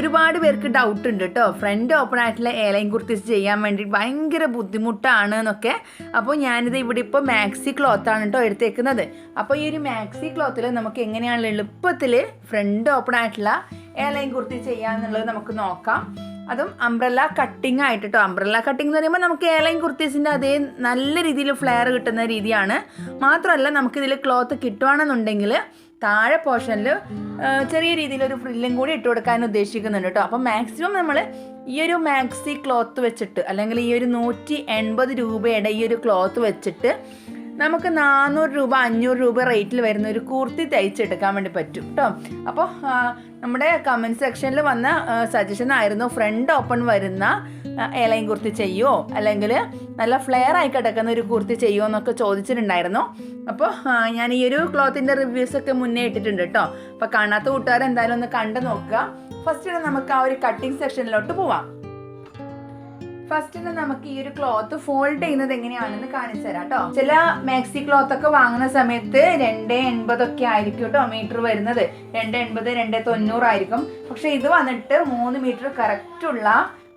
ഒരുപാട് പേർക്ക് ഡൗട്ട് ഉണ്ട് കേട്ടോ ഫ്രണ്ട് ഓപ്പൺ ആയിട്ടുള്ള ഏലൈൻ കുർത്തീസ് ചെയ്യാൻ വേണ്ടി ഭയങ്കര ബുദ്ധിമുട്ടാണ് എന്നൊക്കെ അപ്പോൾ ഞാനിത് ഇവിടെ ഇപ്പോൾ മാക്സി ക്ലോത്താണ് കേട്ടോ എടുത്തേക്കുന്നത്. അപ്പോൾ ഈ ഒരു മാക്സി ക്ലോത്തിൽ നമുക്ക് എങ്ങനെയാണ് എളുപ്പത്തിൽ ഫ്രണ്ട് ഓപ്പൺ ആയിട്ടുള്ള ഏലൈൻ കുർത്തി ചെയ്യാന്നുള്ളത് നമുക്ക് നോക്കാം. അതും അംബ്രല്ല കട്ടിംഗ് ആയിട്ട് കേട്ടോ അംബ്രല്ല കട്ടിംഗ് എന്ന് പറയുമ്പോൾ നമുക്ക് ഏലൈൻ കുർത്തീസിന്റെ അതേ നല്ല രീതിയിൽ ഫ്ലെയർ കിട്ടുന്ന രീതിയാണ്. മാത്രമല്ല നമുക്കിതിൽ ക്ലോത്ത് കിട്ടുവാണെന്നുണ്ടെങ്കിൽ താഴെ പോർഷനിൽ ചെറിയ രീതിയിൽ ഒരു ഫ്രില്ലും കൂടി ഇട്ട് കൊടുക്കാൻ ഉദ്ദേശിക്കുന്നുണ്ട് കേട്ടോ അപ്പോൾ മാക്സിമം നമ്മൾ ഈ ഒരു മാക്സി ക്ലോത്ത് വെച്ചിട്ട് അല്ലെങ്കിൽ ഈ ഒരു നൂറ്റി എൺപത് രൂപയുടെ ഈ ഒരു ക്ലോത്ത് വെച്ചിട്ട് നമുക്ക് നാനൂറ് രൂപ അഞ്ഞൂറ് രൂപ റേറ്റിൽ വരുന്ന ഒരു കുർത്തി തയ്ച്ചെടുക്കാൻ വേണ്ടി പറ്റും കേട്ടോ അപ്പോൾ നമ്മുടെ കമന്റ് സെക്ഷനിൽ വന്ന സജഷൻ ആയിരുന്നു ഫ്രണ്ട് ഓപ്പൺ വരുന്ന ഏലൈൻ കുർത്തി ചെയ്യുമോ അല്ലെങ്കിൽ നല്ല ഫ്ലെയർ ആയി കിടക്കുന്ന ഒരു കുർത്തി ചെയ്യുമോ എന്നൊക്കെ ചോദിച്ചിട്ടുണ്ടായിരുന്നു. അപ്പോൾ ഞാൻ ഈ ഒരു ക്ലോത്തിന്റെ റിവ്യൂസ് ഒക്കെ മുന്നേ ഇട്ടിട്ടുണ്ട് കേട്ടോ അപ്പോൾ കാണാത്ത കൂട്ടുകാർ എന്തായാലും ഒന്ന് കണ്ടു നോക്കുക. ഫസ്റ്റ് നമുക്ക് ആ ഒരു കട്ടിങ് സെക്ഷനിലോട്ട് പോവാം. ഫസ്റ്റ് നമുക്ക് ഈ ഒരു ക്ലോത്ത് ഫോൾഡ് ചെയ്യുന്നത് എങ്ങനെയാണെന്ന് കാണിച്ചു തരാം കേട്ടോ ചില മാക്സി ക്ലോത്ത് ഒക്കെ വാങ്ങുന്ന സമയത്ത് രണ്ട് എൺപതൊക്കെ ആയിരിക്കും കേട്ടോ മീറ്റർ വരുന്നത്. രണ്ട് എൺപത് രണ്ട് തൊണ്ണൂറായിരിക്കും പക്ഷെ ഇത് വന്നിട്ട് മൂന്ന് മീറ്റർ കറക്റ്റ് ഉള്ള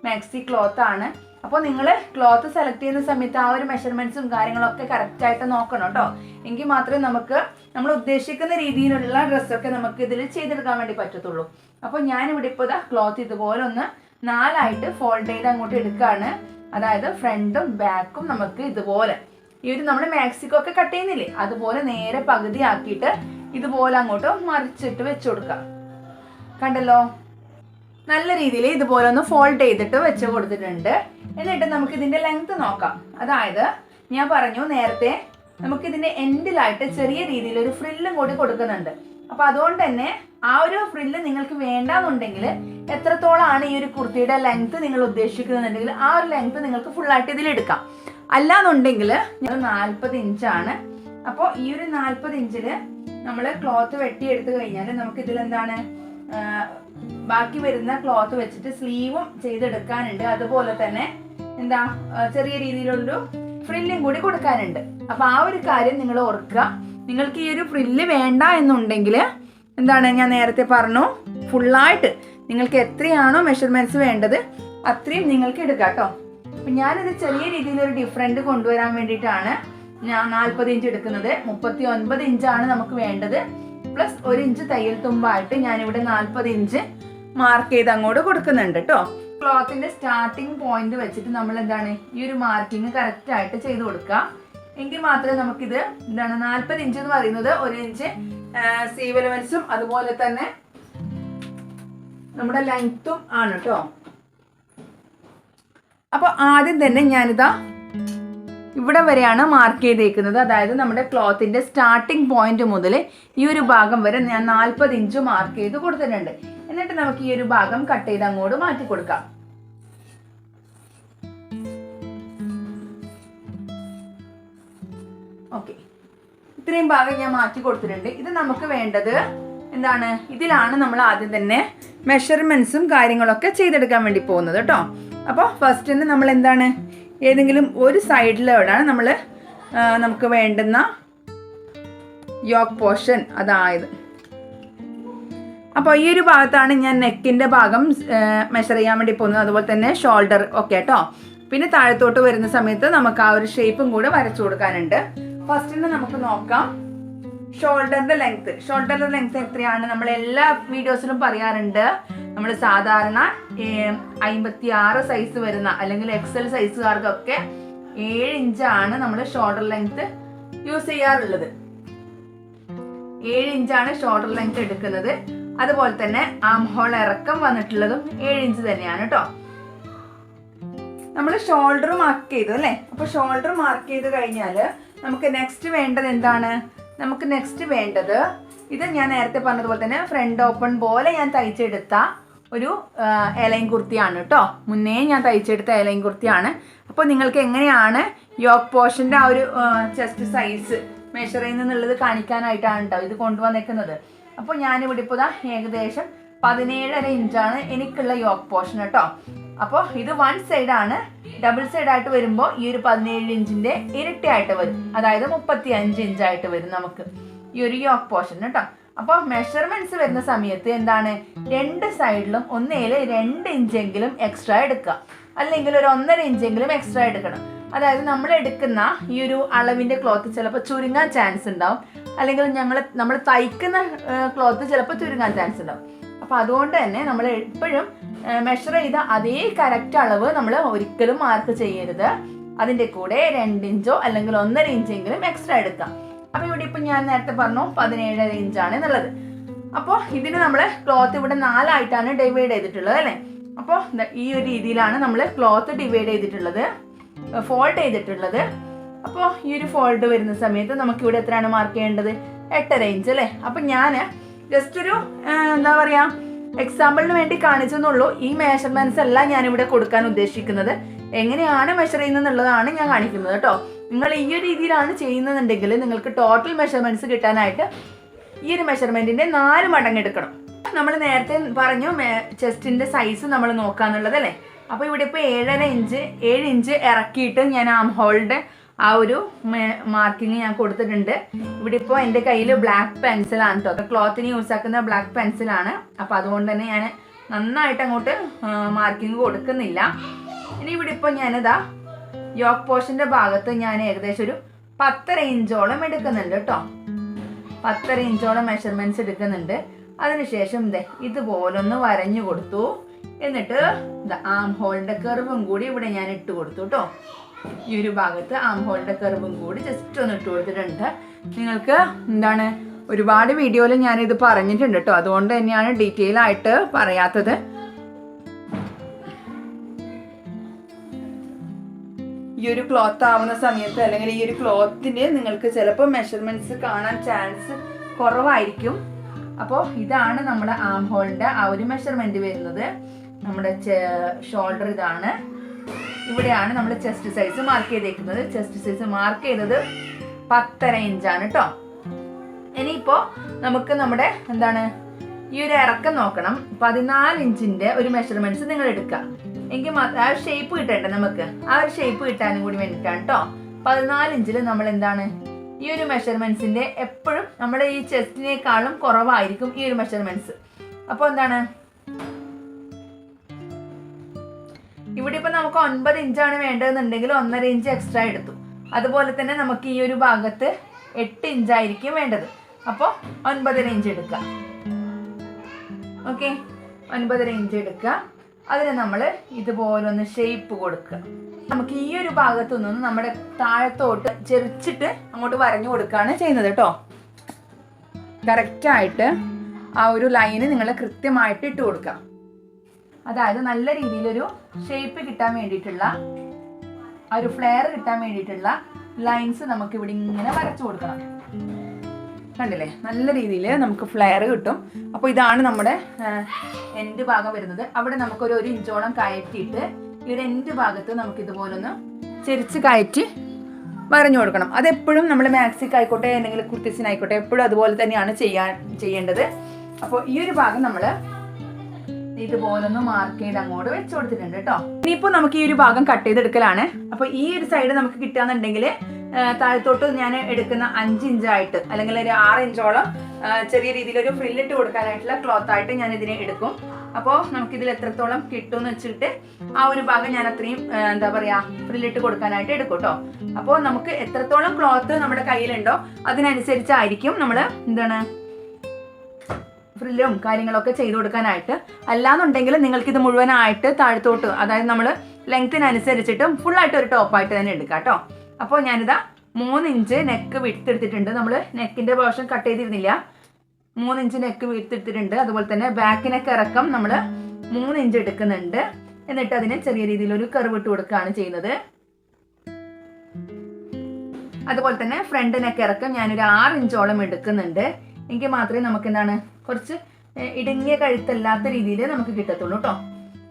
മാക്സി ക്ലോത്ത് ആണ്. അപ്പോൾ നിങ്ങൾ ക്ലോത്ത് സെലക്ട് ചെയ്യുന്ന സമയത്ത് ആ ഒരു മെഷർമെന്റ്സും കാര്യങ്ങളൊക്കെ കറക്റ്റ് ആയിട്ട് നോക്കണം കേട്ടോ എങ്കിൽ മാത്രമേ നമുക്ക് നമ്മൾ ഉദ്ദേശിക്കുന്ന രീതിയിലുള്ള ഡ്രസ്സൊക്കെ നമുക്ക് ഇതിൽ ചെയ്തെടുക്കാൻ വേണ്ടി പറ്റത്തുള്ളൂ. അപ്പോൾ ഞാനിവിടെ ഇപ്പോൾ ക്ലോത്ത് ഇതുപോലെ ഒന്ന് നാലായിട്ട് ഫോൾഡ് ചെയ്ത് അങ്ങോട്ട് എടുക്കുകയാണ് അതായത് ഫ്രണ്ടും ബാക്കും നമുക്ക് ഇതുപോലെ. ഈ ഒരു നമ്മൾ മാക്സിക്കോ ഒക്കെ കട്ട് ചെയ്യുന്നില്ലേ? അതുപോലെ നേരെ പകുതി ആക്കിയിട്ട് ഇതുപോലെ അങ്ങോട്ട് മറിച്ചിട്ട് വെച്ചു കൊടുക്കുക കണ്ടല്ലോ? നല്ല രീതിയിൽ ഇതുപോലെ ഒന്ന് ഫോൾഡ് ചെയ്തിട്ട് വെച്ച് കൊടുത്തിട്ടുണ്ട്. എന്നിട്ട് നമുക്ക് ഇതിന്റെ ലെങ്ത് നോക്കാം. അതായത് ഞാൻ പറഞ്ഞു നേരത്തെ നമുക്ക് ഇതിന്റെ എൻഡിലായിട്ട് ചെറിയ രീതിയിൽ ഒരു ഫ്രില്ലും കൂടി കൊടുക്കുന്നുണ്ട്. അപ്പൊ അതുകൊണ്ട് തന്നെ ആ ഒരു ഫ്രില്ല് നിങ്ങൾക്ക് വേണ്ടാന്നുണ്ടെങ്കിൽ എത്രത്തോളമാണ് ഈ ഒരു കുർത്തിയുടെ ലെങ്ത് നിങ്ങൾ ഉദ്ദേശിക്കുന്നുണ്ടെങ്കിൽ ആ ഒരു ലെങ്ത് നിങ്ങൾക്ക് ഫുള്ളായിട്ട് ഇതിൽ എടുക്കാം അല്ലാന്നുണ്ടെങ്കിൽ നാൽപ്പത് ഇഞ്ചാണ് അപ്പോൾ ഈ ഒരു നാൽപ്പത് ഇഞ്ചിൽ നമ്മൾ ക്ലോത്ത് വെട്ടിയെടുത്ത് കഴിഞ്ഞാൽ നമുക്ക് ഇതിൽ എന്താണ് ബാക്കി വരുന്ന ക്ലോത്ത് വെച്ചിട്ട് സ്ലീവും ചെയ്തെടുക്കാനുണ്ട്. അതുപോലെ തന്നെ എന്താ? ചെറിയ രീതിയിലുള്ളൊരു ഫ്രില്ലും കൂടി കൊടുക്കാനുണ്ട്. അപ്പൊ ആ ഒരു കാര്യം നിങ്ങൾ ഓർക്കുക. നിങ്ങൾക്ക് ഈ ഒരു ഫ്രില്ല് വേണ്ട എന്നുണ്ടെങ്കിൽ എന്താണ് ഞാൻ നേരത്തെ പറഞ്ഞു? ഫുള്ളായിട്ട് നിങ്ങൾക്ക് എത്രയാണോ മെഷർമെന്റ്സ് വേണ്ടത് അത്രയും നിങ്ങൾക്ക് എടുക്കാം കേട്ടോ അപ്പം ഞാനിത് ചെറിയ രീതിയിൽ ഒരു ഡിഫറെന്റ് കൊണ്ടുവരാൻ വേണ്ടിയിട്ടാണ് ഞാൻ നാൽപ്പത് ഇഞ്ച് എടുക്കുന്നത്. മുപ്പത്തി ഒൻപത് ഇഞ്ചാണ് നമുക്ക് വേണ്ടത്. പ്ലസ് ഒരു ഇഞ്ച് തയ്യൽ തുമ്പായിട്ട് ഞാനിവിടെ നാൽപ്പത് ഇഞ്ച് മാർക്ക് ചെയ്ത് അങ്ങോട്ട് കൊടുക്കുന്നുണ്ട് കേട്ടോ ക്ലോത്തിന്റെ സ്റ്റാർട്ടിങ് പോയിന്റ് വെച്ചിട്ട് നമ്മൾ എന്താണ് ഈ ഒരു മാർക്കിങ് കറക്റ്റ് ആയിട്ട് ചെയ്ത് കൊടുക്കുക എങ്കിൽ മാത്രമേ നമുക്കിത് എന്താണ് നാൽപ്പത് ഇഞ്ച് എന്ന് പറയുന്നത് ഒരു ഇഞ്ച് സീവ് എലവൻസും അതുപോലെ തന്നെ നമ്മുടെ ലെങ്ത്തും ആണ് കേട്ടോ അപ്പൊ ആദ്യം തന്നെ ഞാനിതാ ഇവിടെ വരെയാണ് മാർക്ക് ചെയ്തേക്കുന്നത്. അതായത് നമ്മുടെ ക്ലോത്തിന്റെ സ്റ്റാർട്ടിംഗ് പോയിന്റ് മുതൽ ഈ ഒരു ഭാഗം വരെ ഞാൻ നാൽപ്പത് ഇഞ്ച് മാർക്ക് ചെയ്ത് കൊടുത്തിട്ടുണ്ട്. എന്നിട്ട് നമുക്ക് ഈ ഒരു ഭാഗം കട്ട് ചെയ്ത് അങ്ങോട്ട് മാറ്റി കൊടുക്കാം. ഓക്കെ ഇത്രയും ഭാഗം ഞാൻ മാറ്റി കൊടുത്തിട്ടുണ്ട്. ഇത് നമുക്ക് വേണ്ടത് എന്താണ്? ഇതിലാണ് നമ്മൾ ആദ്യം തന്നെ മെഷർമെന്റ്സും കാര്യങ്ങളൊക്കെ ചെയ്തെടുക്കാൻ വേണ്ടി പോകുന്നത് കേട്ടോ. അപ്പോൾ ഫസ്റ്റ് തന്നെ നമ്മൾ എന്താണ്? ഏതെങ്കിലും ഒരു സൈഡിലോടാണ് നമ്മൾ നമുക്ക് വേണ്ടുന്ന യോക്ക് പോർഷൻ അതായത്. അപ്പോൾ ഈ ഒരു ഭാഗത്താണ് ഞാൻ നെക്കിന്റെ ഭാഗം മെഷർ ചെയ്യാൻ വേണ്ടി പോകുന്നത്. അതുപോലെ തന്നെ ഷോൾഡർ ഒക്കെ കേട്ടോ. പിന്നെ താഴത്തോട്ട് വരുന്ന സമയത്ത് നമുക്ക് ആ ഒരു ഷേപ്പും കൂടെ വരച്ചു കൊടുക്കാനുണ്ട്. ഫസ്റ്റിന് നമുക്ക് നോക്കാം. ഷോൾഡറിന്റെ ലെങ്ത് ഷോൾഡറിന്റെ ലെങ്ത് എത്രയാണ്? നമ്മൾ എല്ലാ വീഡിയോസിലും പറയാറുണ്ട്. നമ്മൾ സാധാരണ അമ്പത്തി ആറ് സൈസ് വരുന്ന അല്ലെങ്കിൽ എക്സൽ സൈസുകാർക്കൊക്കെ ഏഴ് ഇഞ്ചാണ് നമ്മൾ ഷോൾഡർ ലെങ്ത് യൂസ് ചെയ്യാറുള്ളത്. ഏഴ് ഇഞ്ചാണ് ഷോൾഡർ ലെങ്ത് എടുക്കുന്നത്. അതുപോലെ തന്നെ ആം ഹോൾ ഇറക്കം വന്നിട്ടുള്ളതും ഏഴ് ഇഞ്ച് തന്നെയാണ് കേട്ടോ നമ്മൾ ഷോൾഡർ മാർക്ക് ചെയ്തു അല്ലേ? അപ്പൊ ഷോൾഡർ മാർക്ക് ചെയ്ത് കഴിഞ്ഞാൽ നമുക്ക് നെക്സ്റ്റ് വേണ്ടത് എന്താണ്? നമുക്ക് നെക്സ്റ്റ് വേണ്ടത് ഇത് ഞാൻ നേരത്തെ പറഞ്ഞതുപോലെ തന്നെ ഫ്രണ്ട് ഓപ്പൺ പോലെ ഞാൻ തയ്ച്ചെടുത്ത ഒരു ഇലയിൻ കുർത്തിയാണ് കേട്ടോ മുന്നേ ഞാൻ തയ്ച്ചെടുത്ത ഇലയിൻ കുർത്തിയാണ്. അപ്പോൾ നിങ്ങൾക്ക് എങ്ങനെയാണ് യോക്ക് പോർഷന്റെ ആ ഒരു ചെസ്റ്റ് സൈസ് മെഷർ ചെയ്യുന്നുള്ളത് കാണിക്കാനായിട്ടാണ് കേട്ടോ ഇത് കൊണ്ടുവന്നേക്കുന്നത്. അപ്പോൾ ഞാനിവിടെ ഇപ്പോൾ ഏകദേശം പതിനേഴര ഇഞ്ചാണ് എനിക്കുള്ള യോക്ക് പോർഷൻ കേട്ടോ. അപ്പോൾ ഇത് വൺ സൈഡാണ്. ഡബിൾ സൈഡ് ആയിട്ട് വരുമ്പോൾ ഈ ഒരു പതിനേഴ് ഇഞ്ചിന്റെ ഇരട്ടിയായിട്ട് വരും. അതായത് മുപ്പത്തി അഞ്ച് ഇഞ്ചായിട്ട് വരും നമുക്ക് ഈ ഒരു യോക്ക് പോർഷൻ കേട്ടോ. അപ്പോൾ മെഷർമെന്റ്സ് വരുന്ന സമയത്ത് എന്താണ്? രണ്ട് സൈഡിലും ഒന്നേൽ രണ്ട് ഇഞ്ചെങ്കിലും എക്സ്ട്രാ എടുക്കുക. അല്ലെങ്കിൽ ഒരു ഒന്നര ഇഞ്ചെങ്കിലും എക്സ്ട്രാ എടുക്കണം. അതായത് നമ്മൾ എടുക്കുന്ന ഈ ഒരു അളവിന്റെ ക്ലോത്ത് ചിലപ്പോൾ ചുരുങ്ങാൻ ചാൻസ് ഉണ്ടാവും. അല്ലെങ്കിൽ ഞങ്ങൾ നമ്മൾ തയ്ക്കുന്ന ക്ലോത്ത് ചിലപ്പോൾ ചുരുങ്ങാൻ ചാൻസ് ഉണ്ടാവും. അപ്പോൾ അതുകൊണ്ട് തന്നെ നമ്മൾ എപ്പോഴും മെഷർ ചെയ്ത അതേ കറക്റ്റ് അളവ് നമ്മൾ ഒരിക്കലും മാർക്ക് ചെയ്യരുത്. അതിന്റെ കൂടെ രണ്ട് ഇഞ്ചോ അല്ലെങ്കിൽ ഒന്നര ഇഞ്ചെങ്കിലും എക്സ്ട്രാ എടുക്കാം. അപ്പോൾ ഇവിടെ ഇപ്പം ഞാൻ നേരത്തെ പറഞ്ഞു പതിനേഴര ഇഞ്ചാണ് എന്നുള്ളത്. അപ്പോൾ ഇതിന് നമ്മൾ ക്ലോത്ത് ഇവിടെ നാലായിട്ടാണ് ഡിവൈഡ് ചെയ്തിട്ടുള്ളത് അല്ലേ? അപ്പോൾ ഈ ഒരു രീതിയിലാണ് നമ്മൾ ക്ലോത്ത് ഡിവൈഡ് ചെയ്തിട്ടുള്ളത് ഫോൾഡ് ചെയ്തിട്ടുള്ളത്. അപ്പോൾ ഈ ഒരു ഫോൾഡ് വരുന്ന സമയത്ത് നമുക്ക് ഇവിടെ എത്രയാണ് മാർക്ക് ചെയ്യേണ്ടത്? എട്ടര ഇഞ്ച് അല്ലേ? അപ്പം ഞാൻ ജസ്റ്റ് ഒരു എന്താ പറയാ എക്സാമ്പിളിന് വേണ്ടി കാണിച്ചെന്നുള്ളൂ. ഈ മെഷർമെന്റ്സ് എല്ലാം ഞാൻ ഇവിടെ കൊടുക്കാൻ ഉദ്ദേശിക്കുന്നത്. എങ്ങനെയാണ് മെഷർ ചെയ്യുന്നത് എന്നുള്ളതാണ് ഞാൻ കാണിക്കുന്നത് കേട്ടോ. നിങ്ങൾ ഈ ഒരു രീതിയിലാണ് ചെയ്യുന്നതെന്നുണ്ടെങ്കിൽ നിങ്ങൾക്ക് ടോട്ടൽ മെഷർമെന്റ്സ് കിട്ടാനായിട്ട് ഈ ഒരു മെഷർമെന്റിന്റെ നാല് മടങ്ങ് എടുക്കണം. നമ്മൾ നേരത്തെ പറഞ്ഞു ചെസ്റ്റിന്റെ സൈസ് നമ്മൾ നോക്കാന്നുള്ളത് അല്ലേ? അപ്പോൾ ഇവിടെ ഇപ്പൊ ഏഴര ഇഞ്ച് ഏഴ് ഇഞ്ച് ഇറക്കിയിട്ട് ഞാൻ ആം ഹോളിന്റെ ആ ഒരു മാർക്കിംഗ് ഞാൻ കൊടുത്തിട്ടുണ്ട്. ഇവിടെ ഇപ്പോൾ എന്റെ കയ്യിൽ ബ്ലാക്ക് പെൻസിലാണ് കേട്ടോ ക്ലോത്തിന് യൂസ് ആക്കുന്ന ബ്ലാക്ക് പെൻസിലാണ് അപ്പോൾ അതുകൊണ്ട് തന്നെ ഞാൻ നന്നായിട്ട് അങ്ങോട്ട് മാർക്കിംഗ് കൊടുക്കുന്നില്ല. ഇനി ഇവിടെ ഇപ്പോൾ ഞാനിതാ യോക്ക് പോഷന്റെ ഭാഗത്ത് ഞാൻ ഏകദേശം ഒരു പത്തര ഇഞ്ചോളം എടുക്കുന്നുണ്ട് കേട്ടോ പത്തര ഇഞ്ചോളം മെഷർമെന്റ്സ് എടുക്കുന്നുണ്ട്. അതിനുശേഷം ദേ ഇതുപോലൊന്ന് വരഞ്ഞു കൊടുത്തു. എന്നിട്ട് ആം ഹോളിന്റെ കർവും കൂടി ഇവിടെ ഞാൻ ഇട്ട് കൊടുത്തു കേട്ടോ ഈ ഒരു ഭാഗത്ത് ആം ഹോളിന്റെ കർവും കൂടി ജസ്റ്റ് ഒന്ന് ഇട്ട് കൊടുത്തിട്ടുണ്ട്. നിങ്ങൾക്ക് എന്താണ് ഒരുപാട് വീഡിയോയിൽ ഞാനിത് പറഞ്ഞിട്ടുണ്ട് കേട്ടോ അതുകൊണ്ട് തന്നെയാണ് ഡീറ്റെയിൽ ആയിട്ട് പറയാത്തത്. ഈ ഒരു ക്ലോത്ത് ആവുന്ന സമയത്ത് അല്ലെങ്കിൽ ഈ ഒരു ക്ലോത്തിന് നിങ്ങൾക്ക് ചിലപ്പോൾ മെഷർമെന്റ്സ് കാണാൻ ചാൻസ് കുറവായിരിക്കും. അപ്പോൾ ഇതാണ് നമ്മുടെ ആം ആ ഒരു മെഷർമെന്റ് വരുന്നത്. നമ്മുടെ ഷോൾഡർ ഇതാണ്. ഇവിടെയാണ് നമ്മൾ ചെസ്റ്റ് സൈസ് മാർക്ക് ചെയ്തേക്കുന്നത്. ചെസ്റ്റ് സൈസ് മാർക്ക് ചെയ്തത് പത്തര ഇഞ്ചാണ് കേട്ടോ ഇനിയിപ്പോ നമുക്ക് നമ്മുടെ എന്താണ് ഈ ഒരു ഇറക്കം നോക്കണം. പതിനാല് ഇഞ്ചിന്റെ ഒരു മെഷർമെന്റ്സ് നിങ്ങൾ എടുക്കുക. എങ്കിൽ ആ ഒരു ഷേപ്പ് കിട്ടണ്ടേ നമുക്ക്? ആ ഒരു ഷേപ്പ് കിട്ടാനും കൂടി വേണ്ടിയിട്ടാണ് കേട്ടോ പതിനാല് ഇഞ്ചിൽ നമ്മൾ എന്താണ്? ഈ ഒരു മെഷർമെന്റ്സിന്റെ എപ്പോഴും നമ്മുടെ ഈ ചെസ്റ്റിനേക്കാളും കുറവായിരിക്കും ഈ ഒരു മെഷർമെന്റ്സ് അപ്പോൾ എന്താണ്? ഇവിടെ ഇപ്പൊ നമുക്ക് ഒൻപത് ഇഞ്ചാണ് വേണ്ടതെന്നുണ്ടെങ്കിൽ ഒന്നര ഇഞ്ച് എക്സ്ട്രാ എടുത്തു. അതുപോലെ തന്നെ നമുക്ക് ഈ ഒരു ഭാഗത്ത് എട്ട് ഇഞ്ചായിരിക്കും വേണ്ടത്. അപ്പോൾ ഒൻപതര ഇഞ്ച് എടുക്കുക. ഓക്കെ? ഒൻപതര ഇഞ്ച് എടുക്കുക. അതിന് നമ്മൾ ഇതുപോലെ ഒന്ന് ഷേപ്പ് കൊടുക്കുക. നമുക്ക് ഈ ഒരു ഭാഗത്തു നിന്ന് നമ്മുടെ താഴത്തോട്ട് ചെരിച്ചിട്ട് അങ്ങോട്ട് വരഞ്ഞു കൊടുക്കുകയാണ് ചെയ്യുന്നത് കേട്ടോ. കറക്റ്റായിട്ട് ആ ഒരു ലൈന് നിങ്ങൾ കൃത്യമായിട്ട് ഇട്ട് കൊടുക്കുക. അതായത് നല്ല രീതിയിലൊരു ഷേപ്പ് കിട്ടാൻ വേണ്ടിയിട്ടുള്ള ആ ഒരു ഫ്ലെയർ കിട്ടാൻ വേണ്ടിയിട്ടുള്ള ലൈൻസ് നമുക്ക് ഇവിടെ ഇങ്ങനെ വരച്ചു കൊടുക്കണം. കണ്ടില്ലേ? നല്ല രീതിയിൽ നമുക്ക് ഫ്ലെയർ കിട്ടും. അപ്പോൾ ഇതാണ് നമ്മുടെ എൻഡ് ഭാഗം വരുന്നത്. അവിടെ നമുക്കൊരു ഒരു ഇഞ്ചോളം കയറ്റിയിട്ട് ഈ ഒരു എൻഡ് ഭാഗത്ത് നമുക്ക് ഇതുപോലൊന്ന് ചെരിച്ച് കയറ്റി വരഞ്ഞു കൊടുക്കണം. അതെപ്പോഴും നമ്മൾ മാക്സിക്ക് മാക്സിക്കായിക്കോട്ടെ അല്ലെങ്കിൽ കുർത്തിസിനായിക്കോട്ടെ എപ്പോഴും അതുപോലെ തന്നെയാണ് ചെയ്യാൻ ചെയ്യേണ്ടത്. അപ്പോൾ ഈ ഒരു ഭാഗം നമ്മൾ ഇതുപോലൊന്ന് മാർക്ക് ചെയ്ത് അങ്ങോട്ട് വെച്ച് കൊടുത്തിട്ടുണ്ട് കേട്ടോ ഇനിയിപ്പോ നമുക്ക് ഈ ഒരു ഭാഗം കട്ട് ചെയ്തെടുക്കലാണ്. അപ്പൊ ഈ ഒരു സൈഡ് നമുക്ക് കിട്ടുകയാണെന്നുണ്ടെങ്കിൽ താഴത്തോട്ട് ഞാൻ എടുക്കുന്ന അഞ്ച് ഇഞ്ചായിട്ട് അല്ലെങ്കിൽ ഒരു ആറ് ഇഞ്ചോളം ചെറിയ രീതിയിൽ ഒരു ഫ്രില്ലിട്ട് കൊടുക്കാനായിട്ടുള്ള ക്ലോത്ത് ആയിട്ട് ഞാൻ ഇതിനെ എടുക്കും. അപ്പോൾ നമുക്കിതിൽ എത്രത്തോളം കിട്ടും എന്ന് വെച്ചിട്ട് ആ ഒരു ഭാഗം ഞാൻ അത്രയും എന്താ പറയാ ഫ്രില്ലിട്ട് കൊടുക്കാനായിട്ട് എടുക്കും കേട്ടോ അപ്പോൾ നമുക്ക് എത്രത്തോളം ക്ലോത്ത് നമ്മുടെ കയ്യിലുണ്ടോ അതിനനുസരിച്ചായിരിക്കും നമ്മൾ എന്താണ് ഫ്രില്ലും കാര്യങ്ങളൊക്കെ ചെയ്തു കൊടുക്കാനായിട്ട്. അല്ലാന്നുണ്ടെങ്കിൽ നിങ്ങൾക്ക് ഇത് മുഴുവനായിട്ട് താഴത്തോട്ട് അതായത് നമ്മൾ ലെങ്ത്തിനനുസരിച്ചിട്ടും ഫുള്ളായിട്ട് ഒരു ടോപ്പായിട്ട് തന്നെ എടുക്കാം കേട്ടോ. അപ്പോൾ ഞാനിതാ മൂന്ന് ഇഞ്ച് നെക്ക് വിട്ടെടുത്തിട്ടുണ്ട് നമ്മൾ നെക്കിന്റെ പോർഷൻ കട്ട് ചെയ്തിരുന്നില്ല. മൂന്ന് ഇഞ്ച് നെക്ക് വിട്ടെടുത്തിട്ടുണ്ട് അതുപോലെ തന്നെ ബാക്കിനൊക്കെ ഇറക്കം നമ്മൾ മൂന്ന് ഇഞ്ച് എടുക്കുന്നുണ്ട്. എന്നിട്ട് അതിന് ചെറിയ രീതിയിൽ ഒരു കർവ് ഇട്ട് കൊടുക്കുകയാണ് ചെയ്യുന്നത്. അതുപോലെ തന്നെ ഫ്രണ്ടിനൊക്കെ ഇറക്കം ഞാനൊരു ആറ് ഇഞ്ചോളം എടുക്കുന്നുണ്ട്. എങ്കിൽ മാത്രമേ നമുക്ക് എന്താണ് കുറച്ച് ഇടുങ്ങിയ കഴുത്തല്ലാത്ത രീതിയിൽ നമുക്ക് കിട്ടത്തുള്ളൂ കേട്ടോ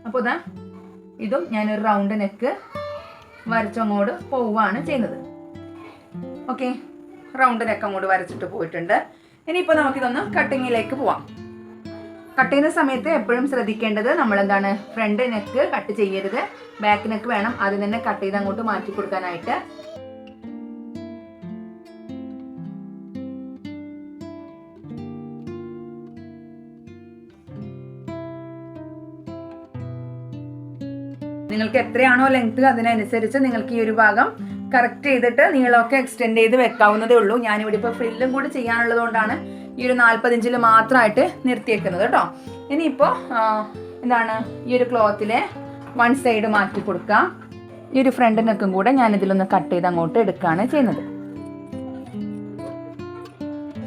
അപ്പോൾ ഇതാ ഇതും ഞാനൊരു റൗണ്ട് നെക്ക് വരച്ചങ്ങോട്ട് പോവുകയാണ് ചെയ്യുന്നത്. ഓക്കെ റൗണ്ട് നെക്ക് അങ്ങോട്ട് വരച്ചിട്ട് പോയിട്ടുണ്ട്. ഇനിയിപ്പോൾ നമുക്കിതൊന്ന് കട്ടിങ്ങിലേക്ക് പോവാം. കട്ട് ചെയ്യുന്ന സമയത്ത് എപ്പോഴും ശ്രദ്ധിക്കേണ്ടത് നമ്മൾ എന്താണ് ഫ്രണ്ട് നെക്ക് കട്ട് ചെയ്യരുത്. ബാക്ക് നെക്ക് വേണം. അത് തന്നെ കട്ട് ചെയ്ത് അങ്ങോട്ട് മാറ്റി കൊടുക്കാനായിട്ട്. നിങ്ങൾക്ക് എത്രയാണോ ലെങ്ത് അതിനനുസരിച്ച് നിങ്ങൾക്ക് ഈ ഒരു ഭാഗം കറക്റ്റ് ചെയ്തിട്ട് നീളമൊക്കെ എക്സ്റ്റെൻഡ് ചെയ്ത് വെക്കാവുന്നതേ ഉള്ളൂ. ഞാനിവിടെ ഇപ്പോൾ ഫ്രില്ലും കൂടി ചെയ്യാനുള്ളത് കൊണ്ടാണ് ഈ ഒരു നാൽപ്പത് ഇഞ്ചിൽ മാത്രമായിട്ട് നിർത്തിയേക്കുന്നത് കേട്ടോ. ഇനിയിപ്പോൾ എന്താണ് ഈ ഒരു ക്ലോത്തിലെ വൺ സൈഡ് മാറ്റി കൊടുക്കാം. ഈ ഒരു ഫ്രണ്ട് നെക്കും കൂടെ ഞാൻ ഇതിലൊന്ന് കട്ട് ചെയ്ത് അങ്ങോട്ട് എടുക്കുകയാണ് ചെയ്യുന്നത്.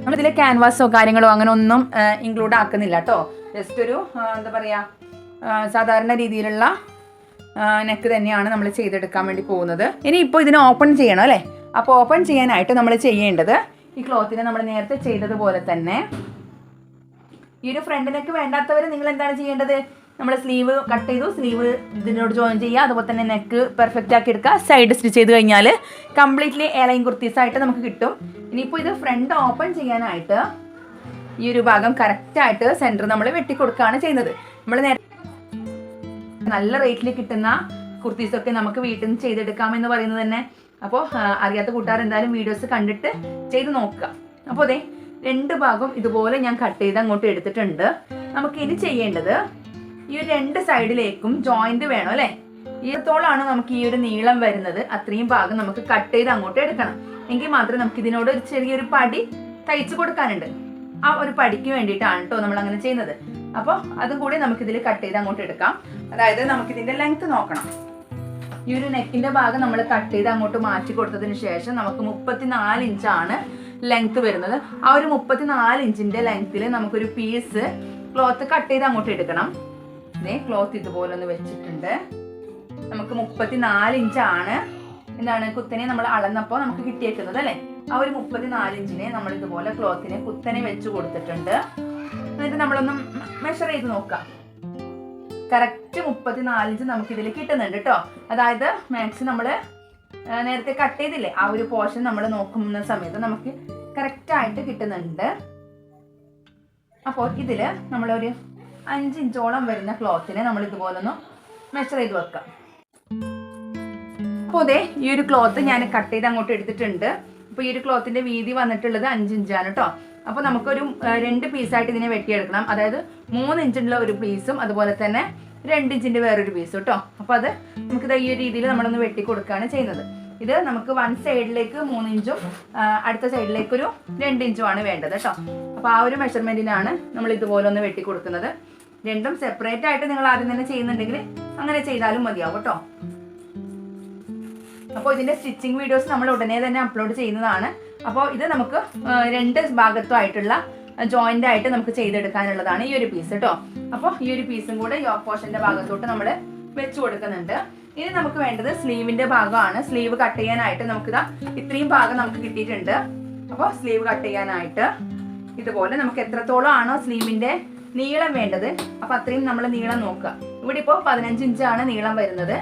നമ്മളിതിലെ ക്യാൻവാസോ കാര്യങ്ങളോ അങ്ങനെ ഒന്നും ഇൻക്ലൂഡ് ആക്കുന്നില്ല കേട്ടോ. ജസ്റ്റ് ഒരു എന്താ പറയുക സാധാരണ രീതിയിലുള്ള നെക്ക് തന്നെയാണ് നമ്മൾ ചെയ്തെടുക്കാൻ വേണ്ടി പോകുന്നത്. ഇനി ഇപ്പോൾ ഇതിനെ ഓപ്പൺ ചെയ്യണം അല്ലേ? അപ്പോൾ ഓപ്പൺ ചെയ്യാനായിട്ട് നമ്മൾ ചെയ്യേണ്ടത് ഈ ക്ലോത്തിനെ നമ്മൾ നേരത്തെ ചെയ്തതുപോലെ തന്നെ ഈ ഒരു ഫ്രണ്ട് നെക്ക് വേണ്ടാത്തവർ നിങ്ങൾ എന്താണ് ചെയ്യേണ്ടത്? നമ്മൾ സ്ലീവ് കട്ട് ചെയ്തു സ്ലീവ് ഇതിനോട് ജോയിൻ ചെയ്യുക അതുപോലെ തന്നെ നെക്ക് പെർഫെക്റ്റ് ആക്കി എടുക്കുക സൈഡ് സ്റ്റിച്ച് ചെയ്ത് കഴിഞ്ഞാൽ കംപ്ലീറ്റ്ലി എയർലൈൻ കുർത്തീസ് ആയിട്ട് നമുക്ക് കിട്ടും. ഇനിയിപ്പോൾ ഇത് ഫ്രണ്ട് ഓപ്പൺ ചെയ്യാനായിട്ട് ഈ ഒരു ഭാഗം കറക്റ്റായിട്ട് സെന്റർ നമ്മൾ വെട്ടിക്കൊടുക്കുകയാണ് ചെയ്യുന്നത്. നമ്മൾ നേരെ നല്ല റേറ്റിൽ കിട്ടുന്ന കുർത്തീസൊക്കെ നമുക്ക് വീട്ടിൽ നിന്ന് ചെയ്തെടുക്കാം എന്ന് പറയുന്നത് തന്നെ. അപ്പോൾ അറിയാത്ത കൂട്ടുകാർ എന്തായാലും വീഡിയോസ് കണ്ടിട്ട് ചെയ്ത് നോക്കുക. അപ്പോൾ അതെ രണ്ട് ഭാഗം ഇതുപോലെ ഞാൻ കട്ട് ചെയ്ത് അങ്ങോട്ട് എടുത്തിട്ടുണ്ട്. നമുക്ക് ഇനി ചെയ്യേണ്ടത് ഈ ഒരു രണ്ട് സൈഡിലേക്കും ജോയിന്റ് വേണം അല്ലേ? ഈത്തോളാണ് നമുക്ക് ഈ ഒരു നീളം വരുന്നത്. അത്രയും ഭാഗം നമുക്ക് കട്ട് ചെയ്ത് അങ്ങോട്ട് എടുക്കണം. എങ്കിൽ മാത്രമേ നമുക്ക് ഇതിനോട് ഒരു ചെറിയൊരു പടി തയ്ച്ചു കൊടുക്കാനുണ്ട്. ആ ഒരു പടിക്ക് വേണ്ടിയിട്ടാണ് കേട്ടോ നമ്മൾ അങ്ങനെ ചെയ്യുന്നത്. അപ്പോൾ അതും കൂടി നമുക്ക് ഇതിൽ കട്ട് ചെയ്ത് അങ്ങോട്ട് എടുക്കാം. അതായത് നമുക്ക് ഇതിന്റെ ലെങ്ത് നോക്കണം. ഈ ഒരു നെക്കിന്റെ ഭാഗം നമ്മൾ കട്ട് ചെയ്ത് അങ്ങോട്ട് മാറ്റി കൊടുത്തതിന് ശേഷം നമുക്ക് മുപ്പത്തിനാല് ഇഞ്ചാണ് ലെങ്ത് വരുന്നത്. ആ ഒരു മുപ്പത്തിനാല് ഇഞ്ചിന്റെ ലെങ്ത്തിൽ നമുക്കൊരു പീസ് ക്ലോത്ത് കട്ട് ചെയ്ത് അങ്ങോട്ട് എടുക്കണം. ഇതേ ക്ലോത്ത് ഇതുപോലെ ഒന്ന് വെച്ചിട്ടുണ്ട്. നമുക്ക് മുപ്പത്തിനാല് ഇഞ്ചാണ് എന്താണ്? കുത്തനെ നമ്മൾ അളന്നപ്പോൾ നമുക്ക് കിട്ടിയേക്കുന്നത് അല്ലേ? ആ ഒരു മുപ്പത്തിനാല് ഇഞ്ചിനെ നമ്മൾ ഇതുപോലെ ക്ലോത്തിനെ കുത്തനെ വെച്ച് കൊടുത്തിട്ടുണ്ട്. എന്നിട്ട് നമ്മളൊന്ന് മെഷർ ചെയ്ത് നോക്കാം. കറക്റ്റ് മുപ്പത്തിനാല് ഇഞ്ച് നമുക്ക് ഇതിൽ കിട്ടുന്നുണ്ട് കേട്ടോ അതായത് മാക്സ് നമ്മൾ നേരത്തെ കട്ട് ചെയ്തില്ലേ ആ ഒരു പോർഷൻ നമ്മൾ നോക്കുന്ന സമയത്ത് നമുക്ക് കറക്റ്റ് ആയിട്ട് കിട്ടുന്നുണ്ട്. അപ്പോൾ ഇതിൽ നമ്മളൊരു അഞ്ച് ഇഞ്ചോളം വരുന്ന ക്ലോത്തിനെ നമ്മൾ ഇതുപോലെ ഒന്ന് മെഷർ ചെയ്ത് വെക്കാം. അപ്പോൾ അതെ ഈ ഒരു ക്ലോത്ത് ഞാൻ കട്ട് ചെയ്ത് അങ്ങോട്ട് എടുത്തിട്ടുണ്ട്. അപ്പോൾ ഈ ഒരു ക്ലോത്തിന്റെ വീതി വന്നിട്ടുള്ളത് അഞ്ച് ഇഞ്ചാണ് കേട്ടോ അപ്പോൾ നമുക്കൊരു രണ്ട് പീസായിട്ട് ഇതിനെ വെട്ടിയെടുക്കണം. അതായത് മൂന്ന് ഇഞ്ചുള്ള ഒരു പീസും അതുപോലെ തന്നെ രണ്ട് ഇഞ്ചിന്റെ വേറൊരു പീസും കേട്ടോ അപ്പോൾ അത് നമുക്കിത് ഈ ഒരു രീതിയിൽ നമ്മളൊന്ന് വെട്ടി കൊടുക്കുകയാണ് ചെയ്യുന്നത്. ഇത് നമുക്ക് വൺ സൈഡിലേക്ക് മൂന്ന് ഇഞ്ചും അടുത്ത സൈഡിലേക്ക് ഒരു രണ്ട് ഇഞ്ചുമാണ് വേണ്ടത് കേട്ടോ അപ്പോൾ ആ ഒരു മെഷർമെന്റിനാണ് നമ്മൾ ഇതുപോലെ ഒന്ന് വെട്ടി കൊടുക്കുന്നത്. രണ്ടും സെപ്പറേറ്റ് ആയിട്ട് നിങ്ങൾ ആദ്യം തന്നെ ചെയ്യുന്നുണ്ടെങ്കിൽ അങ്ങനെ ചെയ്താലും മതിയാവും കേട്ടോ അപ്പോൾ ഇതിന്റെ സ്റ്റിച്ചിങ് വീഡിയോസ് നമ്മൾ ഉടനെ തന്നെ അപ്ലോഡ് ചെയ്യുന്നതാണ്. അപ്പോൾ ഇത് നമുക്ക് രണ്ട് ഭാഗത്തുമായിട്ടുള്ള ജോയിന്റ് ആയിട്ട് നമുക്ക് ചെയ്തെടുക്കാനുള്ളതാണ് ഈ ഒരു പീസ് കേട്ടോ അപ്പോൾ ഈ ഒരു പീസും കൂടെ യോക്ക് പോർഷന്റെ ഭാഗത്തോട്ട് നമ്മൾ വെച്ച് കൊടുക്കുന്നുണ്ട്. ഇനി നമുക്ക് വേണ്ടത് സ്ലീവിന്റെ ഭാഗമാണ്. സ്ലീവ് കട്ട് ചെയ്യാനായിട്ട് നമുക്കിതാ ഇത്രയും ഭാഗം നമുക്ക് കിട്ടിയിട്ടുണ്ട്. അപ്പോൾ സ്ലീവ് കട്ട് ചെയ്യാനായിട്ട് ഇതുപോലെ നമുക്ക് എത്രത്തോളം ആണോ സ്ലീവിന്റെ നീളം വേണ്ടത് അപ്പോൾ അത്രയും നമ്മൾ നീളം നോക്കുക. ഇവിടെ ഇപ്പോൾ പതിനഞ്ച് ഇഞ്ചാണ് നീളം വരുന്നത്.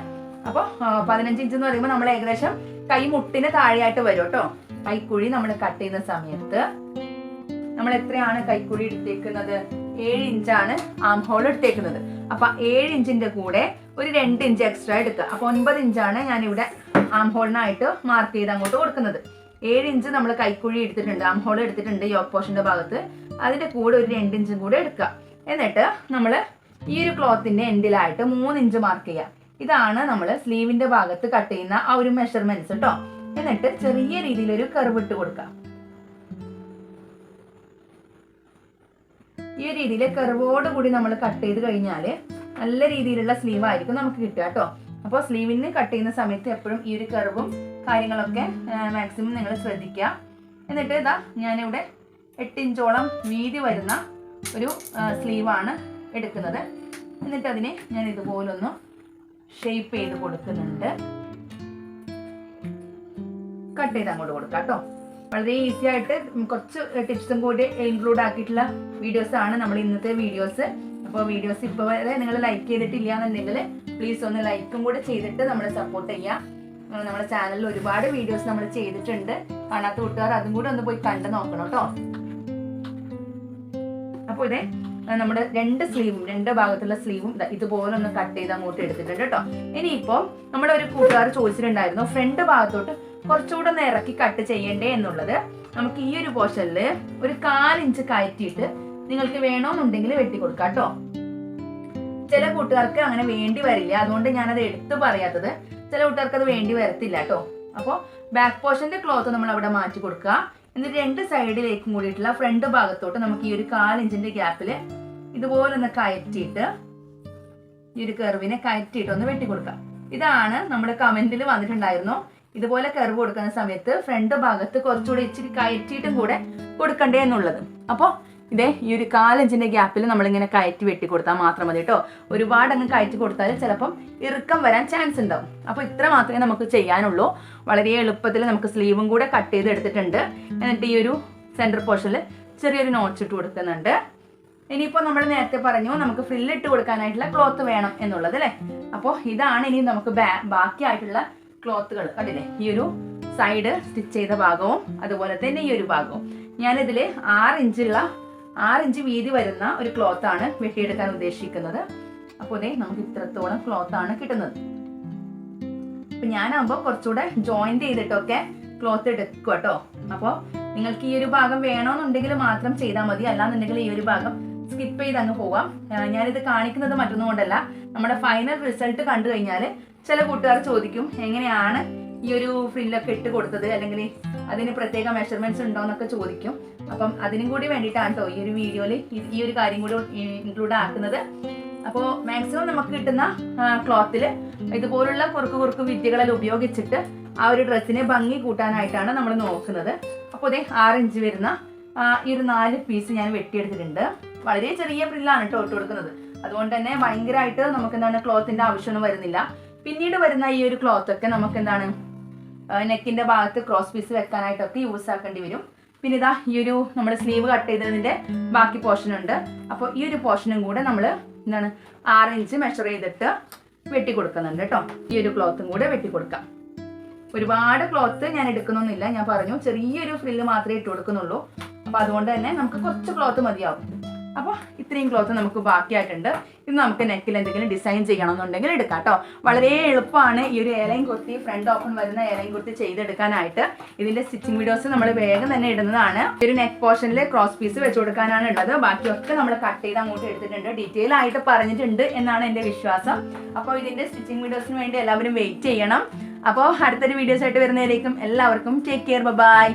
അപ്പോൾ പതിനഞ്ച് ഇഞ്ച് എന്ന് പറയുമ്പോൾ നമ്മൾ ഏകദേശം കൈ മുട്ടിന് താഴെയായിട്ട് വരും കേട്ടോ കൈക്കുഴി നമ്മൾ കട്ട് ചെയ്യുന്ന സമയത്ത്. നമ്മൾ എത്രയാണ് കൈക്കുഴി എടുത്തേക്കുന്നത്? ഏഴ് ഇഞ്ചാണ് ആം ഹോൾ എടുത്തേക്കുന്നത്. അപ്പൊ ഏഴ് ഇഞ്ചിന്റെ കൂടെ ഒരു രണ്ട് ഇഞ്ച് എക്സ്ട്രാ എടുക്കുക. അപ്പൊ ഒൻപത് ഇഞ്ചാണ് ഞാൻ ഇവിടെ ആം ഹോളിനായിട്ട് മാർക്ക് ചെയ്ത് അങ്ങോട്ട് കൊടുക്കുന്നത്. ഏഴ് ഇഞ്ച് നമ്മൾ കൈക്കുഴി എടുത്തിട്ടുണ്ട് ആം ഹോൾ എടുത്തിട്ടുണ്ട് യോക്ക് പോഷന്റെ ഭാഗത്ത്. അതിന്റെ കൂടെ ഒരു രണ്ട് ഇഞ്ചും കൂടെ എടുക്കുക. എന്നിട്ട് നമ്മൾ ഈ ഒരു ക്ലോത്തിന്റെ എൻഡിലായിട്ട് മൂന്ന് ഇഞ്ച് മാർക്ക് ചെയ്യുക. ഇതാണ് നമ്മൾ സ്ലീവിന്റെ ഭാഗത്ത് കട്ട് ചെയ്യുന്ന ആ ഒരു മെഷർമെന്റ്സ് കേട്ടോ എന്നിട്ട് ചെറിയ രീതിയിൽ ഒരു കർവ് ഇട്ട് കൊടുക്കാം. ഈ രീതിയിൽ കർവോട് കൂടി നമ്മൾ കട്ട് ചെയ്ത് കഴിഞ്ഞാൽ നല്ല രീതിയിലുള്ള സ്ലീവ് ആയിരിക്കും നമുക്ക് കിട്ടുക കേട്ടോ. അപ്പോൾ സ്ലീവിന് കട്ട് ചെയ്യുന്ന സമയത്ത് എപ്പോഴും ഈ ഒരു കർവും കാര്യങ്ങളൊക്കെ മാക്സിമം നിങ്ങൾ ശ്രദ്ധിക്കുക. എന്നിട്ട് ഇതാ ഞാനിവിടെ എട്ട് ഇഞ്ചോളം വീതി വരുന്ന ഒരു സ്ലീവാണ് എടുക്കുന്നത്. എന്നിട്ട് അതിനെ ഞാൻ ഇതുപോലൊന്ന് ഷേപ്പ് ചെയ്ത് കൊടുക്കുന്നുണ്ട്. കട്ട് ചെയ്ത് അങ്ങോട്ട് കൊടുക്കാം കേട്ടോ. വളരെ ഈസി ആയിട്ട് കുറച്ച് ടിപ്സും കൂടി ഇൻക്ലൂഡ് ആക്കിയിട്ടുള്ള വീഡിയോസ് ആണ് നമ്മൾ ഇന്നത്തെ വീഡിയോസ് അപ്പോൾ വീഡിയോസ് ഇപ്പോൾ വരെ നിങ്ങൾ ലൈക്ക് ചെയ്തിട്ടില്ല എന്നുണ്ടെങ്കിൽ പ്ലീസ് ഒന്ന് ലൈക്കും കൂടെ ചെയ്തിട്ട് നമ്മളെ സപ്പോർട്ട് ചെയ്യാം. നമ്മുടെ ചാനലിൽ ഒരുപാട് വീഡിയോസ് നമ്മൾ ചെയ്തിട്ടുണ്ട്. കാണാത്ത കൂട്ടുകാർ അതും കൂടെ ഒന്ന് പോയി കണ്ടു നോക്കണം കേട്ടോ. അപ്പോൾ ഇതേ നമ്മുടെ രണ്ട് സ്ലീവും രണ്ട് ഭാഗത്തുള്ള സ്ലീവും ഇതുപോലെ ഒന്ന് കട്ട് ചെയ്ത് അങ്ങോട്ട് എടുത്തിട്ടുണ്ട് കേട്ടോ. ഇനിയിപ്പോൾ നമ്മുടെ ഒരു കൂട്ടുകാർ ചോദിച്ചിട്ടുണ്ടായിരുന്നു ഫ്രണ്ട് ഭാഗത്തോട്ട് കുറച്ചുകൂടെ ഒന്ന് ഇറക്കി കട്ട് ചെയ്യണ്ടേ എന്നുള്ളത് നമുക്ക് ഈ ഒരു പോർഷനിൽ ഒരു കാലിഞ്ച് കയറ്റിയിട്ട് നിങ്ങൾക്ക് വേണമെന്നുണ്ടെങ്കിൽ വെട്ടി കൊടുക്കാം കേട്ടോ. ചില കൂട്ടുകാർക്ക് അങ്ങനെ വേണ്ടി വരില്ല. അതുകൊണ്ട് ഞാനത് എടുത്തു പറയാത്തത് ചില കൂട്ടുകാർക്ക് അത് വേണ്ടി വരത്തില്ല കേട്ടോ. അപ്പോൾ ബാക്ക് പോർഷന്റെ ക്ലോത്ത് നമ്മൾ അവിടെ മാറ്റി കൊടുക്കുക. എന്നിട്ട് രണ്ട് സൈഡിലേക്കും കൂടിയിട്ടുള്ള ഫ്രണ്ട് ഭാഗത്തോട്ട് നമുക്ക് ഈ ഒരു കാലിഞ്ചിന്റെ ഗ്യാപ്പിൽ ഇതുപോലെ ഒന്ന് കയറ്റിയിട്ട് ഈ ഒരു കെർവിനെ കയറ്റിയിട്ട് ഒന്ന് വെട്ടി കൊടുക്കാം ഇതാണ് നമ്മുടെ കമന്റിൽ വന്നിട്ടുണ്ടായിരുന്നു. ഇതുപോലെ കർവ് കൊടുക്കുന്ന സമയത്ത് ഫ്രണ്ട് ഭാഗത്ത് കുറച്ചുകൂടി ഇച്ചിരി കയറ്റിയിട്ടും കൂടെ കൊടുക്കണ്ടേ എന്നുള്ളത്. അപ്പോൾ ഇതേ ഈ ഒരു കാലഞ്ചിന്റെ ഗ്യാപ്പിൽ നമ്മളിങ്ങനെ കയറ്റി വെട്ടി കൊടുത്താൽ മാത്രം മതി കേട്ടോ. ഒരുപാട് അങ്ങ് കയറ്റി കൊടുത്താൽ ചിലപ്പം ഇറുക്കം വരാൻ ചാൻസ് ഉണ്ടാവും. അപ്പോൾ ഇത്ര മാത്രമേ നമുക്ക് ചെയ്യാനുള്ളൂ. വളരെ എളുപ്പത്തിൽ നമുക്ക് സ്ലീവും കൂടെ കട്ട് ചെയ്ത് എടുത്തിട്ടുണ്ട്. എന്നിട്ട് ഈ ഒരു സെന്റർ പോർഷനിൽ ചെറിയൊരു നോട്ട്സ് ഇട്ട് കൊടുക്കുന്നുണ്ട്. ഇനിയിപ്പോൾ നമ്മൾ നേരത്തെ പറഞ്ഞു നമുക്ക് ഫ്രില്ലിട്ട് കൊടുക്കാനായിട്ടുള്ള ക്ലോത്ത് വേണം എന്നുള്ളത് അല്ലേ? അപ്പോൾ ഇതാണ് ഇനി നമുക്ക് ബാക്കിയായിട്ടുള്ള ക്ലോത്തുകൾ കണ്ടില്ലേ? ഈ ഒരു സൈഡ് സ്റ്റിച്ച് ചെയ്ത ഭാഗവും അതുപോലെ തന്നെ ഈ ഒരു ഭാഗവും. ഞാനിതിൽ ആറ് ഇഞ്ചുള്ള ആറ് ഇഞ്ച് വീതി വരുന്ന ഒരു ക്ലോത്ത് ആണ് വെട്ടിയെടുക്കാൻ ഉദ്ദേശിക്കുന്നത്. അപ്പോൾ ഇതേ നമുക്ക് ഇത്രത്തോളം ക്ലോത്ത് ആണ് കിട്ടുന്നത്. അപ്പൊ ഞാനാകുമ്പോൾ കുറച്ചുകൂടെ ജോയിന്റ് ചെയ്തിട്ടൊക്കെ ക്ലോത്ത് എടുക്കും കേട്ടോ. അപ്പോൾ നിങ്ങൾക്ക് ഈ ഒരു ഭാഗം വേണമെന്നുണ്ടെങ്കിൽ മാത്രം ചെയ്താൽ മതി. അല്ലാന്നുണ്ടെങ്കിൽ ഈ ഒരു ഭാഗം സ്കിപ്പ് ചെയ്ത് അങ്ങ് പോവാം ഞാനിത് കാണിക്കുന്നത് മറ്റൊന്നുകൊണ്ടല്ല നമ്മുടെ ഫൈനൽ റിസൾട്ട് കണ്ടു കഴിഞ്ഞാൽ ചില കൂട്ടുകാർ ചോദിക്കും എങ്ങനെയാണ് ഈ ഒരു ഫ്രില്ലൊക്കെ ഇട്ട് കൊടുത്തത്? അല്ലെങ്കിൽ അതിന് പ്രത്യേക മെഷർമെന്റ്സ് ഉണ്ടോ? എന്നൊക്കെ ചോദിക്കും. അപ്പം അതിനും കൂടി വേണ്ടിയിട്ടാണ് കേട്ടോ ഈ ഒരു വീഡിയോയിൽ ഈ ഒരു കാര്യം കൂടി ഇൻക്ലൂഡ് ആക്കുന്നത്. അപ്പോൾ മാക്സിമം നമുക്ക് കിട്ടുന്ന ക്ലോത്തിൽ ഇതുപോലുള്ള കുറുക്ക് കുറുക്ക് വിദ്യകളെല്ലാം ഉപയോഗിച്ചിട്ട് ആ ഒരു ഡ്രസ്സിനെ ഭംഗി കൂട്ടാനായിട്ടാണ് നമ്മൾ നോക്കുന്നത്. അപ്പോൾ ഇതേ ആറ് ഇഞ്ച് വരുന്ന ഈ ഒരു നാല് പീസ് ഞാൻ വെട്ടിയെടുത്തിട്ടുണ്ട്. വളരെ ചെറിയ ഫ്രില്ലാണ് കേട്ടോ ഇട്ട് കൊടുക്കുന്നത്. അതുകൊണ്ട് തന്നെ ഭയങ്കരമായിട്ട് നമുക്ക് എന്താണ് ക്ലോത്തിന്റെ ആവശ്യമൊന്നും വരുന്നില്ല. പിന്നീട് വരുന്ന ഈ ഒരു ക്ലോത്ത് ഒക്കെ നമുക്ക് എന്താണ് നെക്കിന്റെ ഭാഗത്ത് ക്രോസ് പീസ് വെക്കാനായിട്ടൊക്കെ യൂസ് ആക്കേണ്ടി വരും. പിന്നെ ഇതാ ഈ ഒരു നമ്മുടെ സ്ലീവ് കട്ട് ചെയ്തതിന്റെ ബാക്കി പോർഷൻ ഉണ്ട്. അപ്പോൾ ഈ ഒരു പോർഷനും കൂടെ നമ്മൾ എന്താണ് ആറ് ഇഞ്ച് മെഷർ ചെയ്തിട്ട് വെട്ടി കൊടുക്കുന്നുണ്ട് കേട്ടോ. ഈ ഒരു ക്ലോത്തും കൂടെ വെട്ടി കൊടുക്കാം. ഒരുപാട് ക്ലോത്ത് ഞാൻ എടുക്കുന്നൊന്നുമില്ല. ഞാൻ പറഞ്ഞു ചെറിയൊരു ഫ്രില്ല് മാത്രമേ ഇട്ട് കൊടുക്കുന്നുള്ളൂ. അപ്പൊ അതുകൊണ്ട് തന്നെ നമുക്ക് കുറച്ച് ക്ലോത്ത് മതിയാവും. അപ്പോൾ ഇത്രയും ക്ലോത്ത് നമുക്ക് ബാക്കിയായിട്ടുണ്ട്. ഇത് നമുക്ക് നെക്കിൽ എന്തെങ്കിലും ഡിസൈൻ ചെയ്യണമെന്നുണ്ടെങ്കിൽ എടുക്കാം കേട്ടോ വളരെ എളുപ്പമാണ് ഈ ഒരു ഏലയും കുർത്തി ഫ്രണ്ട് ഓപ്പൺ വരുന്ന ഏലയും കുർത്തി ചെയ്തെടുക്കാനായിട്ട്. ഇതിന്റെ സ്റ്റിച്ചിങ് വീഡിയോസ് നമ്മൾ വേഗം തന്നെ ഇടുന്നതാണ്. ഒരു നെക്ക് പോർഷനിൽ ക്രോസ് പീസ് വെച്ച് കൊടുക്കാനാണ് ഉള്ളത് ബാക്കിയൊക്കെ നമ്മൾ കട്ട് ചെയ്ത് അങ്ങോട്ട് എടുത്തിട്ടുണ്ട്. ഡീറ്റെയിൽ ആയിട്ട് പറഞ്ഞിട്ടുണ്ട് എന്നാണ് എന്റെ വിശ്വാസം. അപ്പോൾ ഇതിന്റെ സ്റ്റിച്ചിങ് വീഡിയോസിന് വേണ്ടി എല്ലാവരും വെയിറ്റ് ചെയ്യണം. അപ്പോൾ അടുത്തൊരു വീഡിയോസ് ആയിട്ട് വരുന്നതിലേക്കും എല്ലാവർക്കും ടേക്ക് കെയർ ബൈ